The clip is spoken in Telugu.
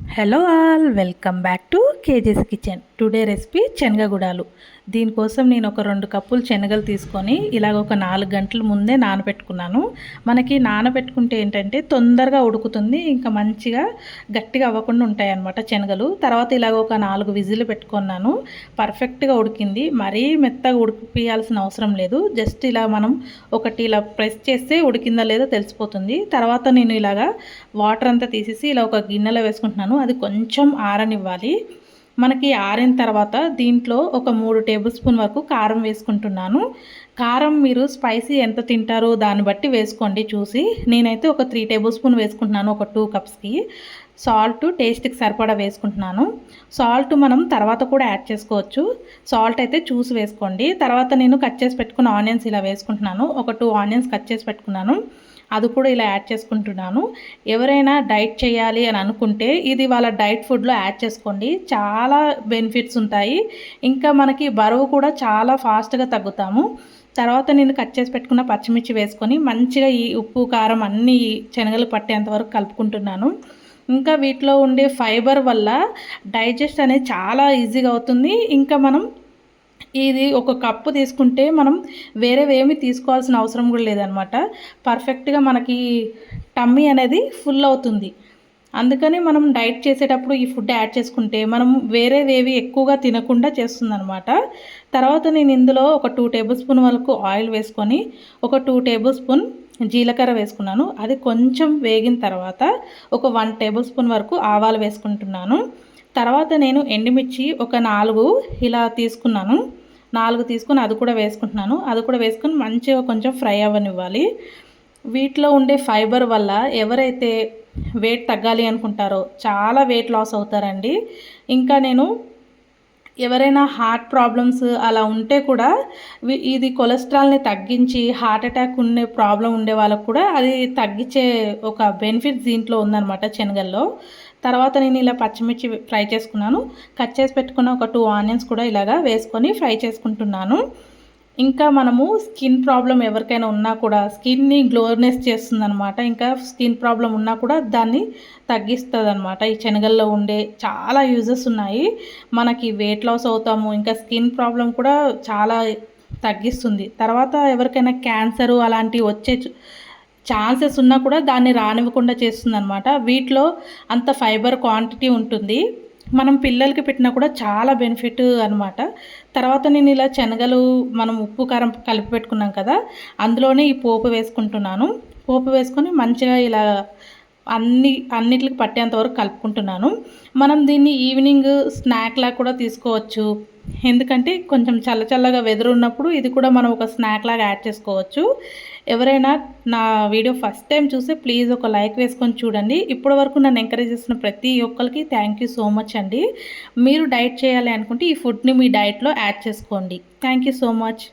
Hello all welcome back to KG's kitchen. Today recipe శనగగుడాలు. దీనికోసం నేను ఒక రెండు కప్పులు శనగలు తీసుకొని ఇలాగ ఒక నాలుగు గంటల ముందే నానబెట్టుకున్నాను. మనకి నానబెట్టుకుంటే ఏంటంటే తొందరగా ఉడుకుతుంది ఇంకా మంచిగా గట్టిగా అవ్వకుండా ఉంటాయి అన్నమాట శనగలు. తర్వాత ఇలాగ ఒక నాలుగు విజిల్ పెట్టుకున్నాను. పర్ఫెక్ట్గా ఉడికింది. మరీ మెత్తగా ఉడికిపియాల్సిన అవసరం లేదు. జస్ట్ ఇలా మనం ఒకటి ఇలా ప్రెస్ చేస్తే ఉడికిందా లేదో తెలిసిపోతుంది. తర్వాత నేను ఇలాగా వాటర్ అంతా తీసేసి ఇలా ఒక గిన్నెలో వేసుకుంటున్నాను. అది కొంచెం ఆరనివ్వాలి. మనకి ఆరిన తర్వాత దీంట్లో ఒక మూడు టేబుల్ స్పూన్ వరకు కారం వేసుకుంటున్నాను. కారం మీరు స్పైసీ ఎంత తింటారో దాన్ని బట్టి వేసుకోండి చూసి. నేనైతే ఒక త్రీ టేబుల్ స్పూన్ వేసుకుంటున్నాను ఒక టూ కప్స్కి సాల్ట్ టేస్ట్కి సరిపడా వేసుకుంటున్నాను. సాల్ట్ మనం తర్వాత కూడా యాడ్ చేసుకోవచ్చు. సాల్ట్ అయితే చూసి వేసుకోండి. తర్వాత నేను కట్ చేసి పెట్టుకున్న ఆనియన్స్ ఇలా వేసుకుంటున్నాను. ఒక టూ ఆనియన్స్ కట్ చేసి పెట్టుకున్నాను. అది కూడా ఇలా యాడ్ చేసుకుంటున్నాను. ఎవరైనా డైట్ చేయాలి అని అనుకుంటే ఇది వాళ్ళ డైట్ ఫుడ్లో యాడ్ చేసుకోండి. చాలా బెనిఫిట్స్ ఉంటాయి. ఇంకా మనకి బరువు కూడా చాలా ఫాస్ట్గా తగ్గుతాము. తర్వాత నేను కట్ చేసి పెట్టుకున్న పచ్చిమిర్చి వేసుకొని మంచిగా ఈ ఉప్పు కారం అన్నీ శనగలు పట్టేంత వరకు కలుపుకుంటున్నాను. ఇంకా వీటిలో ఉండే ఫైబర్ వల్ల డైజెస్ట్ అనేది చాలా ఈజీగా అవుతుంది. ఇంకా మనం ఇది ఒక కప్పు తీసుకుంటే మనం వేరేవేమి తీసుకోవాల్సిన అవసరం కూడా లేదనమాట. పర్ఫెక్ట్గా మనకి టమ్మీ అనేది ఫుల్ అవుతుంది. అందుకని మనం డైట్ చేసేటప్పుడు ఈ ఫుడ్ యాడ్ చేసుకుంటే మనం వేరేవేవి ఎక్కువగా తినకుండా చేస్తుందనమాట. తర్వాత నేను ఇందులో ఒక టూ టేబుల్ స్పూన్ వరకు ఆయిల్ వేసుకొని ఒక టూ టేబుల్ స్పూన్ జీలకర్ర వేసుకున్నాను. అది కొంచెం వేగిన తర్వాత ఒక వన్ టేబుల్ స్పూన్ వరకు ఆవాలు వేసుకుంటున్నాను. తర్వాత నేను ఎండుమిర్చి ఒక నాలుగు ఇలా తీసుకున్నాను. నాలుగు తీసుకుని అది కూడా వేసుకుంటున్నాను. అది కూడా వేసుకొని మంచిగా కొంచెం ఫ్రై అవ్వనివ్వాలి. వీటిలో ఉండే ఫైబర్ వల్ల ఎవరైతే వెయిట్ తగ్గాలి అనుకుంటారో చాలా వెయిట్ లాస్ అవుతారండి. ఇంకా నేను ఎవరైనా హార్ట్ ప్రాబ్లమ్స్ అలా ఉంటే కూడా ఇది కొలెస్ట్రాల్ని తగ్గించి హార్ట్ అటాక్ ఉండే ప్రాబ్లం ఉండే వాళ్ళకు కూడా అది తగ్గించే ఒక బెనిఫిట్ దీంట్లో ఉందన్నమాట శనగల్లో. తర్వాత నేను ఇలా పచ్చిమిర్చి ఫ్రై చేసుకున్నాను. కట్ చేసి పెట్టుకున్న ఒక టూ ఆనియన్స్ కూడా ఇలాగా వేసుకొని ఫ్రై చేసుకుంటున్నాను. ఇంకా మనము స్కిన్ ప్రాబ్లం ఎవరికైనా ఉన్నా కూడా స్కిన్ని గ్లోనెస్ చేస్తుంది అనమాట ఇంకా స్కిన్ ప్రాబ్లం ఉన్నా కూడా దాన్ని తగ్గిస్తుంది అనమాట ఈ శనగల్లో ఉండే చాలా యూజెస్ ఉన్నాయి. మనకి వెయిట్ లాస్ అవుతాము ఇంకా స్కిన్ ప్రాబ్లం కూడా చాలా తగ్గిస్తుంది. తర్వాత ఎవరికైనా క్యాన్సరు అలాంటివి వచ్చే ఛాన్సెస్ ఉన్నా కూడా దాన్ని రానివ్వకుండా చేస్తుంది అనమాట వీటిలో అంత ఫైబర్ క్వాంటిటీ ఉంటుంది. మనం పిల్లలకి పెట్టినా కూడా చాలా బెనిఫిట్ అనమాట తర్వాత నేను ఇలా శనగలు మనం ఉప్పు కారం కలిపి పెట్టుకున్నాం కదా అందులోనే ఈ పోపు వేసుకుంటున్నాను. పోపు వేసుకొని మంచిగా ఇలా అన్ని అన్నిటికి పట్టేంత వరకు కలుపుకుంటున్నాను. మనం దీన్ని ఈవినింగ్ స్నాక్లా కూడా తీసుకోవచ్చు. ఎందుకంటే కొంచెం చల్ల చల్లగా వెదర్ ఉన్నప్పుడు ఇది కూడా మనం ఒక స్నాక్ లాగా యాడ్ చేసుకోవచ్చు. ఎవరైనా నా వీడియో ఫస్ట్ టైం చూస్తే ప్లీజ్ ఒక లైక్ వేసుకొని చూడండి. ఇప్పటి వరకు నన్ను ఎంకరేజ్ చేసిన ప్రతి ఒక్కరికి థ్యాంక్ యూ సో మచ్ అండి. మీరు డైట్ చేయాలి అనుకుంటే ఈ ఫుడ్ని మీ డైట్లో యాడ్ చేసుకోండి. Thank so much